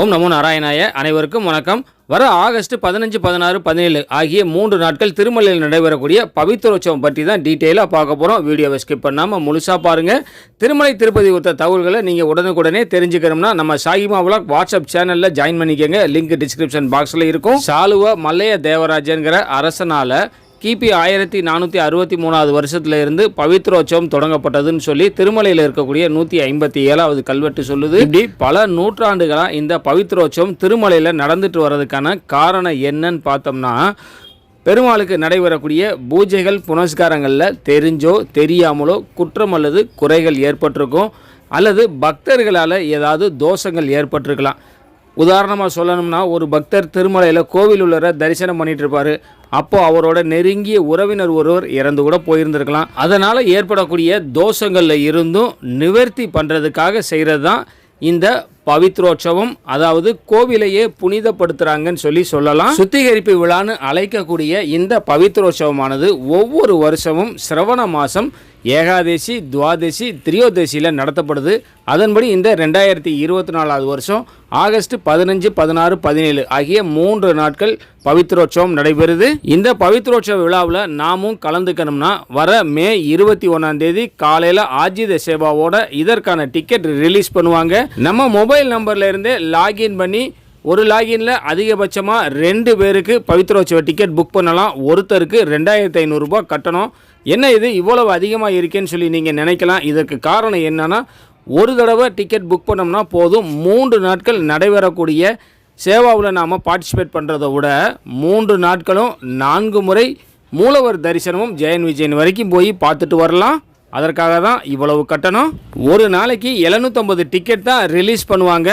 ஓம் நமோ நாராயணாய. அனைவருக்கும் வணக்கம். வர ஆகஸ்ட் பதினஞ்சு பதினாறு பதினேழு ஆகிய மூன்று நாட்கள் திருமலையில் நடைபெறக்கூடிய பவித்ரோற்சவம் பற்றி தான் டீட்டெயிலாக பார்க்க போகிறோம் வீடியோவை ஸ்கிப் பண்ணாமல் முழுசாக பாருங்கள் திருமலை திருப்பதி கொடுத்த தகவல்களை நீங்கள் உடனுக்குடனே தெரிஞ்சுக்கணும்னா நம்ம சாகிமா விலாக் வாட்ஸ்அப் சேனலில் ஜாயின் பண்ணிக்கோங்க. லிங்க் டிஸ்கிரிப்ஷன் பாக்ஸில் இருக்கும். சாலுவ மல்லைய தேவராஜன்கிற அரசனால் கிபி ஆயிரத்தி நானூற்றி அறுபத்தி மூணாவது வருஷத்துல இருந்து பவித்ரோற்சவம் தொடங்கப்பட்டதுன்னு சொல்லி திருமலையில் இருக்கக்கூடிய நூற்றி ஐம்பத்தி ஏழாவது கல்வெட்டு சொல்லுது. இப்படி? பல நூற்றாண்டுகளாக இந்த பவித்ரோற்சவம் திருமலையில் நடந்துட்டு வர்றதுக்கான காரணம் என்னன்னு பார்த்தோம்னா பெருமாளுக்கு நடைபெறக்கூடிய பூஜைகள் புனஸ்காரங்களில் தெரிஞ்சோ தெரியாமலோ குற்றம் அல்லது குறைகள் ஏற்பட்டிருக்கும். அல்லது பக்தர்களால் ஏதாவது தோஷங்கள் ஏற்பட்டிருக்கலாம். உதாரணமாக சொல்லணும்னா ஒரு பக்தர் திருமலையில் கோவில் உள்ளரை தரிசனம் பண்ணிட்டு இருப்பாரு அப்போ அவரோட நெருங்கிய உறவினர் ஒருவர் இறந்து கூட போயிருந்திருக்கலாம். அதனால் ஏற்படக்கூடிய தோஷங்களில் இருந்தும் நிவர்த்தி பண்ணுறதுக்காக செய்கிறது தான் இந்த பவித்ரோற்சவம் அதாவது கோவிலையே புனிதப்படுத்துறாங்கன்னு சொல்லி சொல்லலாம். சுத்திகரிப்பு விழான்னு அழைக்கக்கூடிய இந்த பவித்ரோற்சவமானது ஒவ்வொரு வருஷமும் சிரவண மாதம் ஏகாதசி துவாதசி திரியோதசியில் நடத்தப்படுது. அதன்படி இந்த ரெண்டாயிரத்தி இருபத்தி நாலாவது வருஷம் ஆகஸ்ட் பதினஞ்சு பதினாறு பதினேழு ஆகிய மூன்று நாட்கள் பவித்ரோற்சவம் நடைபெறுது. இந்த பவித்ரோற்சவ விழாவில் நாமும் கலந்துக்கணும்னா வர மே இருபத்தி ஒன்றாம் தேதி காலையில் ஆஜித சேவாவோட இதற்கான டிக்கெட் ரிலீஸ் பண்ணுவாங்க. நம்ம மொபைல் மொபைல் நம்பர்லேருந்து லாகின் பண்ணி ஒரு லாகின்ல அதிகபட்சமாக ரெண்டு பேருக்கு பவித்ரோச்சவ டிக்கெட் புக் பண்ணலாம். ஒருத்தருக்கு ரெண்டாயிரத்தி ஐநூறுரூபா கட்டணும். என்ன இது? இவ்வளவு அதிகமாக இருக்கேன்னு சொல்லி நீங்கள் நினைக்கலாம். இதற்கு காரணம் என்னென்னா ஒரு தடவை டிக்கெட் புக் பண்ணோம்னா போதும். மூன்று நாட்கள் நடைபெறக்கூடிய சேவாவில் நாம் பார்ட்டிசிபேட் பண்ணுறதை விட மூன்று நாட்களும் நான்கு முறை மூலவர் தரிசனமும் ஜெயன் விஜயன் வரைக்கும் போய் பார்த்துட்டு வரலாம். அதற்காக தான் இவ்வளவு கட்டணம். ஒரு நாளைக்கு எழுநூற்றம்பது டிக்கெட் தான் ரிலீஸ் பண்ணுவாங்க.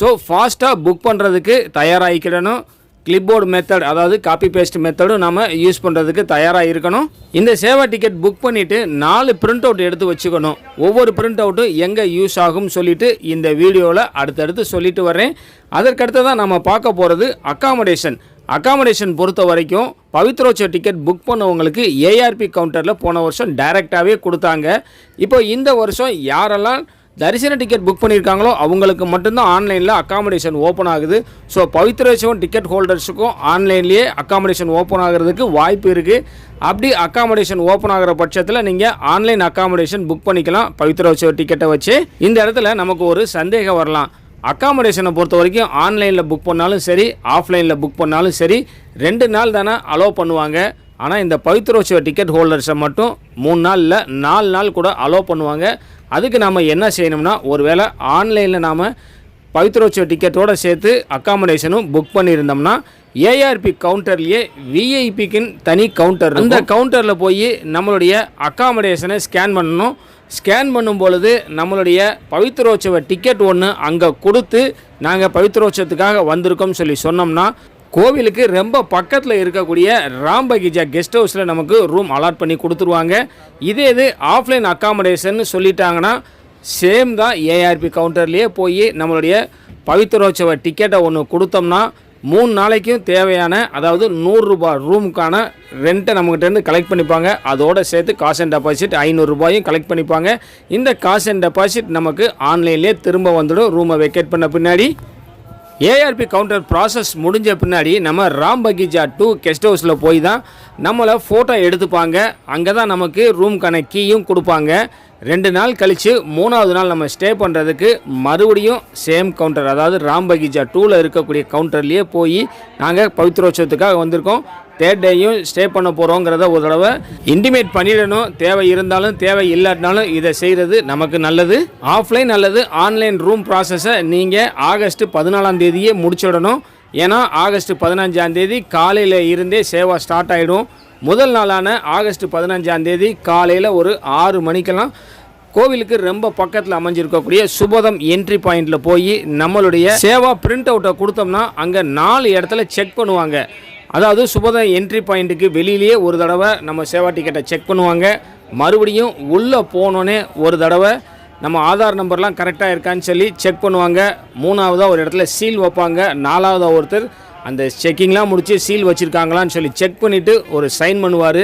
ஸோ ஃபாஸ்ட்டாக புக் பண்ணுறதுக்கு தயாராகிக்கிடணும். கிளிப்போர்டு மெத்தட் அதாவது காப்பி பேஸ்ட் மெத்தடும் நம்ம யூஸ் பண்ணுறதுக்கு தயாராக இருக்கணும் இந்த சேவா டிக்கெட் புக் பண்ணிவிட்டு நாலு பிரிண்ட் அவுட் எடுத்து வச்சுக்கணும். ஒவ்வொரு பிரிண்ட் அவுட்டும் எங்கே யூஸ் ஆகும்னு சொல்லிட்டு இந்த வீடியோவில் அடுத்தடுத்து சொல்லிட்டு வரேன் அதற்கடுத்து தான் நம்ம பார்க்க போகிறது அக்காமடேஷன் அக்காமடேஷன் பொறுத்த வரைக்கும் பவித்ரோச்ச டிக்கெட் புக் பண்ணவங்களுக்கு ஏஆர்பி கவுண்டரில் போன வருஷம் டைரெக்டாகவே கொடுத்தாங்க. இப்போ இந்த வருஷம் யாரெல்லாம் தரிசன டிக்கெட் புக் பண்ணியிருக்காங்களோ அவங்களுக்கு மட்டும்தான் ஆன்லைனில் அக்காமடேஷன் ஓப்பன் ஆகுது. ஸோ பவித்ரோச்சவன் டிக்கெட் ஹோல்டர்ஸுக்கும் ஆன்லைன்லேயே அக்காமடேஷன் ஓப்பன் ஆகிறதுக்கு வாய்ப்பு இருக்குது அப்படி அக்காமடேஷன் ஓப்பன் ஆகிற பட்சத்தில் நீங்கள் ஆன்லைன் அக்காமடேஷன் புக் பண்ணிக்கலாம். பவித்ரோச்சவ டிக்கெட்டை வச்சு இந்த இடத்துல நமக்கு ஒரு சந்தேகம் வரலாம். அக்காமடேஷனை பொறுத்த வரைக்கும் ஆன்லைனில் புக் பண்ணாலும் சரி ஆஃப்லைனில் புக் பண்ணாலும் சரி ரெண்டு நாள் தானே அலோவ் பண்ணுவாங்க. ஆனால் இந்த பவித்ரோத்சவ டிக்கெட் ஹோல்டர்ஸை மட்டும் மூணு நாளில் நாலு நாள் கூட அலோவ் பண்ணுவாங்க. அதுக்கு நாம் என்ன செய்யணும்னா ஒருவேளை ஆன்லைனில் நாம் பவித்ரோத்சவ டிக்கெட்டோடு சேர்த்து அக்காமடேஷனும் புக் பண்ணியிருந்தோம்னா ஏஆர்பி கவுண்டர்லேயே விஐபிக்குன்னு தனி கவுண்டர் அந்த கவுண்டரில் போய் நம்மளுடைய அக்காமடேஷனை ஸ்கேன் பண்ணணும். ஸ்கேன் பண்ணும் பொழுது நம்மளுடைய பவித்ரோற்சவ டிக்கெட் ஒன்று அங்கே கொடுத்து நாங்கள் பவித்ரோற்சவத்துக்காக வந்திருக்கோம் சொல்லி சொன்னோம்னா கோவிலுக்கு ரொம்ப பக்கத்தில் இருக்கக்கூடிய ராம்பகிஜா கெஸ்ட் ஹவுஸில் நமக்கு ரூம் அலாட் பண்ணி கொடுத்துருவாங்க. இதே இது ஆஃப்லைன் அக்காமடேஷன் சொல்லிட்டாங்கன்னா சேம் தான் ஏஆர்பி கவுண்டர்லேயே போய் நம்மளுடைய பவித்ரோற்சவ டிக்கெட்டை ஒன்று கொடுத்தோம்னா மூணு நாளைக்கும் தேவையான அதாவது நூறுரூபா ரூமுக்கான ரெண்ட்டை நம்மகிட்டேருந்து கலெக்ட் பண்ணிப்பாங்க. அதோடு சேர்த்து காசு அண்ட் டெபாசிட் ஐநூறுரூபாயும் கலெக்ட் பண்ணிப்பாங்க. இந்த காசு அண்ட் டெபாசிட் நமக்கு ஆன்லைன்லேயே திரும்ப வந்துடும். ரூமை வெக்கேட் பண்ண பின்னாடி ஏஆர்பி கவுண்டர் ப்ராசஸ் முடிஞ்ச பின்னாடி நம்ம ராம் பகீஜா டூ கெஸ்ட் ஹவுஸில் போய் தான் நம்மளை ஃபோட்டோ எடுத்துப்பாங்க. அங்கே தான் நமக்கு ரூம்க்கான கீயும் கொடுப்பாங்க. ரெண்டு நாள் கழித்து மூணாவது நாள் நம்ம ஸ்டே பண்ணுறதுக்கு மறுபடியும் சேம் கவுண்டர் அதாவது ராம் பகீஜா டூவில் இருக்கக்கூடிய கவுண்டர்லேயே போய் நாங்கள் பவித்ரோற்சவத்துக்காக வந்திருக்கோம். தேர்ட் டேயும் ஸ்டே பண்ண போகிறோங்கிறத ஒரு தடவை இன்டிமேட் பண்ணிடணும். தேவை இருந்தாலும் தேவை இல்லாட்டினாலும் இதை செய்கிறது நமக்கு நல்லது. ஆஃப்லைன் அல்லது ஆன்லைன் ரூம் ப்ராசஸை நீங்கள் ஆகஸ்ட் பதினாலாம் தேதியே முடிச்சிடணும். ஏன்னா ஆகஸ்ட் பதினஞ்சாம் தேதி காலையில் இருந்தே சேவா ஸ்டார்ட் ஆகிடும் முதல் நாளான ஆகஸ்ட் பதினஞ்சாம் தேதி காலையில் ஒரு ஆறு மணிக்கெல்லாம் கோவிலுக்கு ரொம்ப பக்கத்தில் அமைஞ்சிருக்கக்கூடிய சுபதம் என்ட்ரி பாயிண்டில் போய் நம்மளுடைய சேவா பிரிண்ட் அவுட்டை கொடுத்தோம்னா அங்கே நாலு இடத்துல செக் பண்ணுவாங்க. அதாவது சுபதம் என்ட்ரி பாயிண்ட்டுக்கு வெளியிலேயே ஒரு தடவை நம்ம சேவா டிக்கெட்டை செக் பண்ணுவாங்க. மறுபடியும் உள்ளே போனோன்னே ஒரு தடவை நம்ம ஆதார் நம்பர்லாம் கரெக்டாக இருக்கான்னு சொல்லி செக் பண்ணுவாங்க. மூணாவதாக ஒரு இடத்துல சீல் வைப்பாங்க. நாலாவதாக ஒருத்தர் அந்த செக்கிங்லாம் முடித்து சீல் வச்சுருக்காங்களான்னு சொல்லி செக் பண்ணிவிட்டு ஒரு சைன் பண்ணுவார்.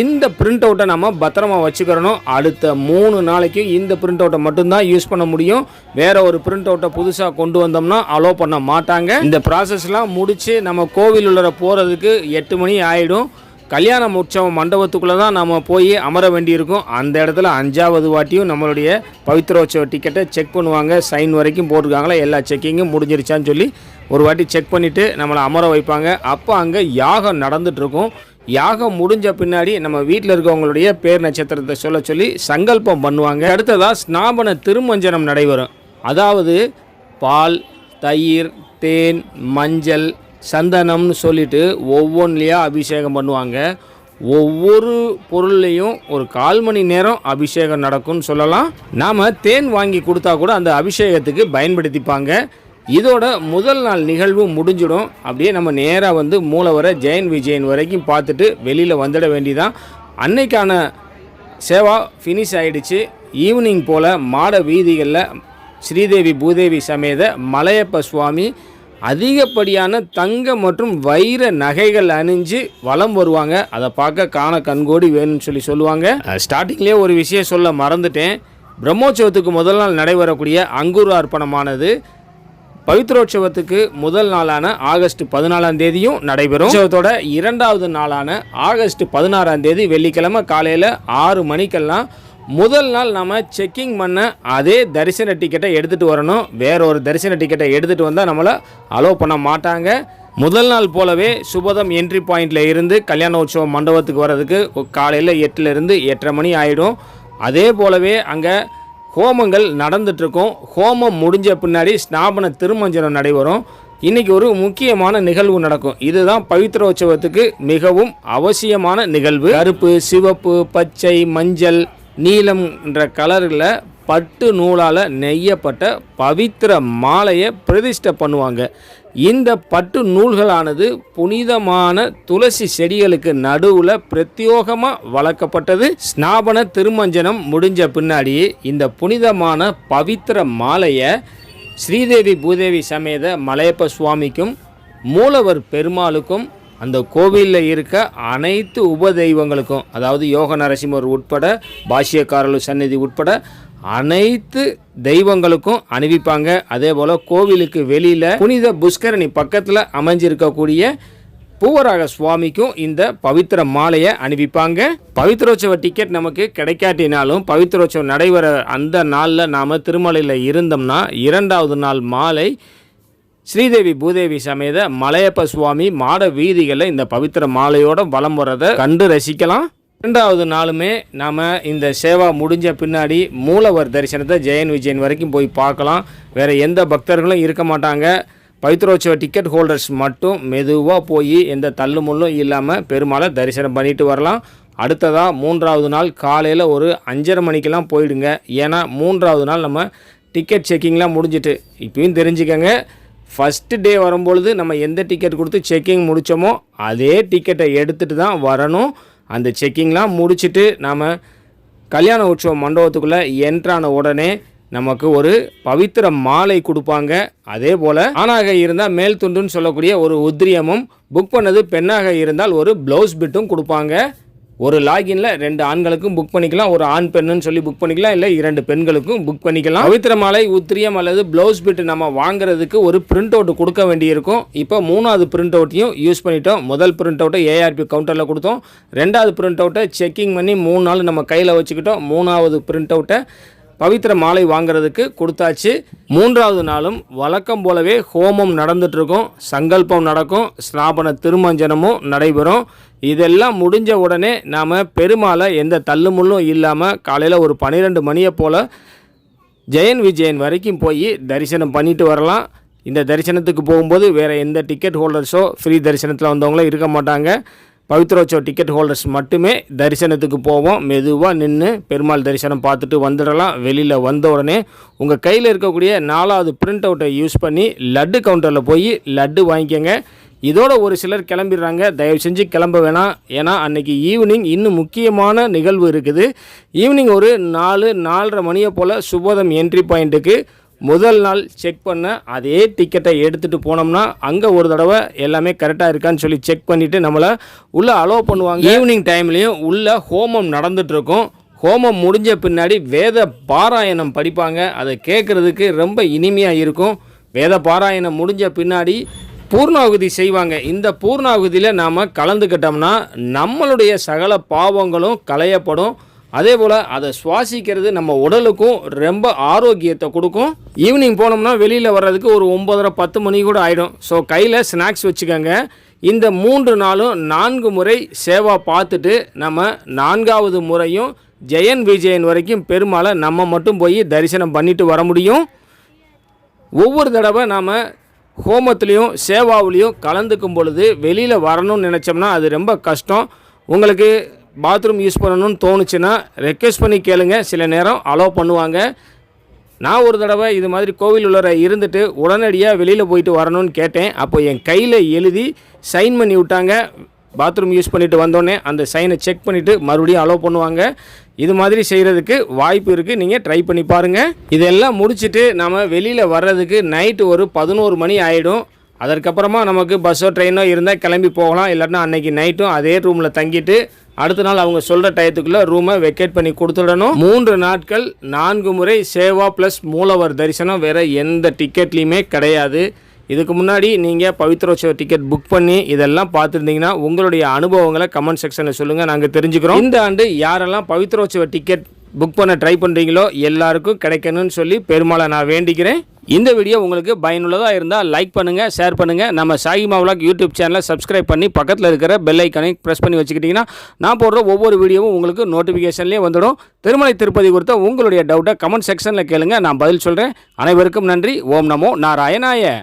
இந்த பிரிண்ட் அவுட்டை நம்ம பத்திரமா வச்சுக்கிறணும். அடுத்த மூணு நாளைக்கு இந்த பிரிண்ட் அவுட்டை மட்டும்தான் யூஸ் பண்ண முடியும். வேறு ஒரு பிரிண்ட் அவுட்டை புதுசாக கொண்டு வந்தோம்னா அலோவ் பண்ண மாட்டாங்க. இந்த ப்ராசஸ்லாம் முடித்து நம்ம கோவில் உள்ள போகிறதுக்கு எட்டு மணி ஆகிடும் கல்யாண உற்சவம் மண்டபத்துக்குள்ளே தான் நம்ம போய் அமர வேண்டியிருக்கும். அந்த இடத்துல அஞ்சாவது வாட்டியும் நம்மளுடைய பவித்ரோற்சவ டிக்கெட்டை செக் பண்ணுவாங்க. சைன் வரைக்கும் போட்டிருக்காங்களா? எல்லா செக்கிங்கும் முடிஞ்சிருச்சான்னு சொல்லி ஒரு வாட்டி செக் பண்ணிவிட்டு நம்மளை அமர வைப்பாங்க. அப்போ அங்கே யாகம் நடந்துகிட்ருக்கும் யாகம் முடிஞ்ச பின்னாடி நம்ம வீட்டில் இருக்கவங்களுடைய பேர் நட்சத்திரத்தை சொல்ல சொல்லி சங்கல்பம் பண்ணுவாங்க. அடுத்ததாக ஸ்நாபன திருமஞ்சனம் நடைபெறும். அதாவது பால் தயிர் தேன் மஞ்சள் சந்தனம்னு சொல்லிட்டு ஒவ்வொன்றிலையா அபிஷேகம் பண்ணுவாங்க. ஒவ்வொரு பொருள்லையும் ஒரு கால் மணி நேரம் அபிஷேகம் நடக்கும்னு சொல்லலாம். நாம் தேன் வாங்கி கொடுத்தா கூட அந்த அபிஷேகத்துக்கு பயன்படுத்திப்பாங்க. இதோட முதல் நாள் நிகழ்வு முடிஞ்சிடும். அப்படியே நம்ம நேராக வந்து மூலவரை ஜெயன் விஜயன் வரைக்கும் பார்த்துட்டு வெளியில் வந்துட வேண்டியதான் அன்னைக்கான சேவா ஃபினிஷ் ஆகிடுச்சு ஈவினிங் போல் மாட வீதிகளில் ஸ்ரீதேவி பூதேவி சமேத மலையப்ப சுவாமி அதிகப்படியான தங்க மற்றும் வைர நகைகள் அணிஞ்சு வலம் வருவாங்க. அதை பார்க்க காண கண்கோடி வேணும்னு சொல்லி சொல்லுவாங்க. ஸ்டார்டிங்லேயே ஒரு விஷயம் சொல்ல மறந்துட்டேன். பிரம்மோற்சவத்துக்கு முதல் நாள் நடைபெறக்கூடிய அங்குர அர்ப்பணமானது பவித்ரோற்சவத்துக்கு முதல் நாளான ஆகஸ்ட் பதினாலாம் தேதியும் நடைபெறும். உற்சவத்தோட இரண்டாவது நாளான ஆகஸ்ட் பதினாறாம் தேதி வெள்ளிக்கிழமை காலையில் ஆறு மணிக்கெல்லாம் முதல் நாள் நம்ம செக்கிங் பண்ண அதே தரிசன டிக்கெட்டை எடுத்துகிட்டு வரணும். வேற ஒரு தரிசன டிக்கெட்டை எடுத்துகிட்டு வந்தால் நம்மளை அலோவ் பண்ண மாட்டாங்க. முதல் நாள் போலவே சுபதம் என்ட்ரி பாயிண்ட்டில் இருந்து கல்யாண உற்சவம் மண்டபத்துக்கு வர்றதுக்கு காலையில் எட்டுலேருந்து எட்டரை மணி ஆகிடும் அதே போலவே அங்கே ஹோமங்கள் நடந்துட்டுருக்கும் ஹோமம் முடிஞ்ச பின்னாடி ஸ்நாபன திருமஞ்சனம் நடைபெறும். இன்றைக்கி ஒரு முக்கியமான நிகழ்வு நடக்கும். இதுதான் பவித்ரோற்சவத்துக்கு மிகவும் அவசியமான நிகழ்வு. கருப்பு சிவப்பு பச்சை மஞ்சள் நீலம் என்ற கலரில் பட்டு நூலால் நெய்யப்பட்ட பவித்திர மாலையை பிரதிஷ்டை பண்ணுவாங்க. இந்த பட்டு நூல்களானது புனிதமான துளசி செடிகளுக்கு நடுவில் பிரத்யோகமாக வளர்க்கப்பட்டது. ஸ்நாபன திருமஞ்சனம் முடிஞ்ச பின்னாடி இந்த புனிதமான பவித்திர மாலையை ஸ்ரீதேவி பூதேவி சமேத மலையப்ப சுவாமிக்கும் மூலவர் பெருமாளுக்கும் அந்த கோவிலில் இருக்க அனைத்து உபதெய்வங்களுக்கும் அதாவது யோக நரசிம்மர் உட்பட பாஷ்யக்காரலு சந்நிதி உட்பட அனைத்து தெய்வங்களுக்கும் அணிவிப்பாங்க. அதே போல் கோவிலுக்கு வெளியில் புனித புஷ்கரணி பக்கத்தில் அமைஞ்சிருக்கக்கூடிய பூவராக சுவாமிக்கும் இந்த பவித்திர மாலையை அணிவிப்பாங்க. பவித்ரோற்சவ டிக்கெட் நமக்கு கிடைக்காட்டினாலும் பவித்ரோற்சவம் நடைபெற அந்த நாளில் நாம் திருமலையில் இருந்தோம்னா இரண்டாவது நாள் மாலை ஸ்ரீதேவி பூதேவி சமேத மலையப்ப சுவாமி மாட வீதிகளில் இந்த பவித்திர மாலையோட வலம் வர்றதை கண்டு ரசிக்கலாம். ரெண்டாவது நாளுமே நாம் இந்த சேவா முடிஞ்ச பின்னாடி மூலவர் தரிசனத்தை ஜெயன் விஜயன் வரைக்கும் போய் பார்க்கலாம். வேறு எந்த பக்தர்களும் இருக்க மாட்டாங்க. பவித்ரோற்சவ டிக்கெட் ஹோல்டர்ஸ் மட்டும் மெதுவாக போய் எந்த தள்ளுமுள்ளும் இல்லாமல் பெருமாளை தரிசனம் பண்ணிட்டு வரலாம். அடுத்ததாக மூன்றாவது நாள் காலையில் ஒரு அஞ்சரை மணிக்கெல்லாம் போயிடுங்க. ஏன்னா மூன்றாவது நாள் நம்ம டிக்கெட் செக்கிங்லாம் முடிஞ்சிட்டு. இப்பயும் தெரிஞ்சுக்கங்க. ஃபஸ்ட்டு டே வரும்பொழுது நம்ம எந்த டிக்கெட் கொடுத்து செக்கிங் முடித்தோமோ அதே டிக்கெட்டை எடுத்துகிட்டு தான் வரணும். அந்த செக்கிங்லாம் முடிச்சுட்டு நாம் கல்யாண உற்சவம் மண்டபத்துக்குள்ளே என்ட்ரான உடனே நமக்கு ஒரு பவித்திர மாலை கொடுப்பாங்க. அதே போல் ஆணாக இருந்தால் மேல் துண்டுன்னு சொல்லக்கூடிய ஒரு உத்திரியமும் புக் பண்ணது பெண்ணாக இருந்தால் ஒரு ப்ளவுஸ் பிட்டும் கொடுப்பாங்க. ஒரு லாகின்ல ரெண்டு ஆண்களுக்கும் புக் பண்ணிக்கலாம். ஒரு ஆண் பெண்ணுன்னு சொல்லி புக் பண்ணிக்கலாம். இல்லை இரண்டு பெண்களுக்கும் புக் பண்ணிக்கலாம். பவித்திர மாலை உத்திரியம் அல்லது ப்ளவுஸ் பிட் நம்ம வாங்குறதுக்கு ஒரு பிரிண்ட் அவுட் கொடுக்க வேண்டியிருக்கும். இப்போ மூணாவது பிரிண்ட் அவுட்டையும் யூஸ் பண்ணிட்டோம். முதல் பிரிண்ட் அவுட்டை ஏஆர்பி கவுண்டரில் கொடுத்தோம். ரெண்டாவது பிரிண்ட் அவுட்டை செக்கிங் பண்ணி மூணு நாள் நம்ம கையில் வச்சுக்கிட்டோம். மூணாவது பிரிண்ட் அவுட்டை பவித்திர மாலை வாங்குறதுக்கு கொடுத்தாச்சு. மூன்றாவது நாளும் வழக்கம் போலவே ஹோமம் நடந்துட்டுருக்கும். சங்கல்பம் நடக்கும். ஸ்நாபன திருமஞ்சனமும் நடைபெறும். இதெல்லாம் முடிஞ்ச உடனே நாம் பெருமாளை எந்த தள்ளுமுள்ளும் இல்லாமல் காலையில் ஒரு பன்னிரெண்டு மணியை போல் ஜெயன் விஜயன் வரைக்கும் போய் தரிசனம் பண்ணிட்டு வரலாம். இந்த தரிசனத்துக்கு போகும்போது வேறு எந்த டிக்கெட் ஹோல்டர்ஸோ ஃப்ரீ தரிசனத்தில் வந்தவங்களோ இருக்க மாட்டாங்க. பவித்ரோற்சவ டிக்கெட் ஹோல்டர்ஸ் மட்டுமே தரிசனத்துக்கு போவோம். மெதுவாக நின்று பெருமாள் தரிசனம் பார்த்துட்டு வந்துடலாம். வெளியில் வந்த உடனே உங்கள் கையில் இருக்கக்கூடிய நாலாவது பிரிண்ட் அவுட்டை யூஸ் பண்ணி லட்டு கவுண்டரில் போய் லட்டு வாங்கிக்கோங்க. இதோட ஒரு சிலர் கிளம்பிடுறாங்க. தயவு செஞ்சு கிளம்ப வேணாம். ஏன்னா அன்னைக்கு ஈவினிங் இன்னும் முக்கியமான நிகழ்வு இருக்குது. ஈவினிங் ஒரு நாலு நாலரை மணியை போல் சுபோதம் என்ட்ரி பாயிண்ட்டுக்கு முதல் நாள் செக் பண்ண அதே டிக்கெட்டை எடுத்துகிட்டு போனோம்னா அங்கே ஒரு தடவை எல்லாமே கரெக்டாக இருக்கான்னு சொல்லி செக் பண்ணிவிட்டு நம்மளை உள்ளே அலோவ் பண்ணுவாங்க. ஈவினிங் டைம்லேயும் உள்ளே ஹோமம் நடந்துகிட்ருக்கும் ஹோமம் முடிஞ்ச பின்னாடி வேத பாராயணம் படிப்பாங்க. அதை கேட்குறதுக்கு ரொம்ப இனிமையாக இருக்கும். வேத பாராயணம் முடிஞ்ச பின்னாடி பூர்ணாகுதி செய்வாங்க. இந்த பூர்ணாகுதியில் நாம் கலந்துக்கிட்டோம்னா நம்மளுடைய சகல பாவங்களும் களையப்படும். அதே போல் அதை சுவாசிக்கிறது நம்ம உடலுக்கும் ரொம்ப ஆரோக்கியத்தை கொடுக்கும். ஈவினிங் போனோம்னா வெளியில் வர்றதுக்கு ஒரு ஒம்பதரை பத்து மணி கூட ஆகிடும் ஸோ கையில் ஸ்நாக்ஸ் வச்சுக்கோங்க. இந்த மூன்று நாளும் நான்கு முறை சேவா பார்த்துட்டு நம்ம நான்காவது முறையும் ஜெயன் விஜயன் வரைக்கும் பெருமாளை நம்ம மட்டும் போய் தரிசனம் பண்ணிட்டு வர முடியும். ஒவ்வொரு தடவை நாம் ஹோமத்துலேயும் சேவாவுலேயும் கலந்துக்கும் பொழுது வெளியில் வரணும்னு நினச்சோம்னா அது ரொம்ப கஷ்டம். உங்களுக்கு பாத்ரூம் யூஸ் பண்ணணும்னு தோணுச்சுன்னா ரெக்வெஸ்ட் பண்ணி கேளுங்க. சில நேரம் அலோவ் பண்ணுவாங்க. நான் ஒரு தடவை இது மாதிரி கோவில் உள்ளர இருந்துட்டு உடனடியாக வெளியில் போயிட்டு வரணும்னு கேட்டேன். அப்போ என் கையில் எழுதி சைன் பண்ணி விட்டாங்க. பாத்ரூம் யூஸ் பண்ணிட்டு வந்தோடனே அந்த சைனை செக் பண்ணிவிட்டு மறுபடியும் அலோவ் பண்ணுவாங்க. இது மாதிரி செய்கிறதுக்கு வாய்ப்பு இருக்குது நீங்கள் ட்ரை பண்ணி பாருங்கள் இதெல்லாம் முடிச்சுட்டு நம்ம வெளியில் வர்றதுக்கு நைட்டு ஒரு பதினோரு மணி ஆகிடும் அதற்கப்புறமா நமக்கு பஸ்ஸோ ட்ரெயினோ இருந்தால் கிளம்பி போகலாம். இல்லைன்னா அன்னைக்கு நைட்டும் அதே ரூமில் தங்கிட்டு அடுத்த நாள் அவங்க சொல்கிற டயத்துக்குள்ளே ரூமை வெக்கேட் பண்ணி கொடுத்துடணும். மூன்று நாட்கள் நான்கு முறை சேவா ப்ளஸ் மூலவர் தரிசனம் வேறு எந்த டிக்கெட்லேயுமே கிடையாது. இதுக்கு முன்னாடி நீங்கள் பவித்ரோத்சவ டிக்கெட் புக் பண்ணி இதெல்லாம் பார்த்துருந்தீங்கன்னா உங்களுடைய அனுபவங்களை கமெண்ட் செக்ஷனில் சொல்லுங்கள் நாங்கள் தெரிஞ்சுக்கிறோம். இந்த ஆண்டு யாரெல்லாம் பவித்ரோத்சவ டிக்கெட் புக் பண்ண ட்ரை பண்ணுறீங்களோ எல்லாருக்கும் கிடைக்கணும்னு சொல்லி பெருமாளை நான் வேண்டிக்கிறேன். இந்த வீடியோ உங்களுக்கு பயனுள்ளதாக இருந்தால் லைக் பண்ணுங்கள் ஷேர் பண்ணுங்கள் நம்ம சாகிமா விலாக் யூடியூப் சேனலை சப்ஸ்கிரைப் பண்ணி பக்கத்தில் இருக்கிற பெல் ஐக்கனை ப்ரெஸ் பண்ணி வச்சுக்கிட்டிங்கன்னா நான் போடுற ஒவ்வொரு வீடியோவும் உங்களுக்கு நோட்டிஃபிகேஷன்லேயே வந்துடும். திருமலை திருப்பதி குறித்த உங்களுடைய டவுட்டை கமெண்ட் செக்ஷனில் கேளுங்க. நான் பதில் சொல்கிறேன் அனைவருக்கும் நன்றி. ஓம் நமோ நாராயணாய.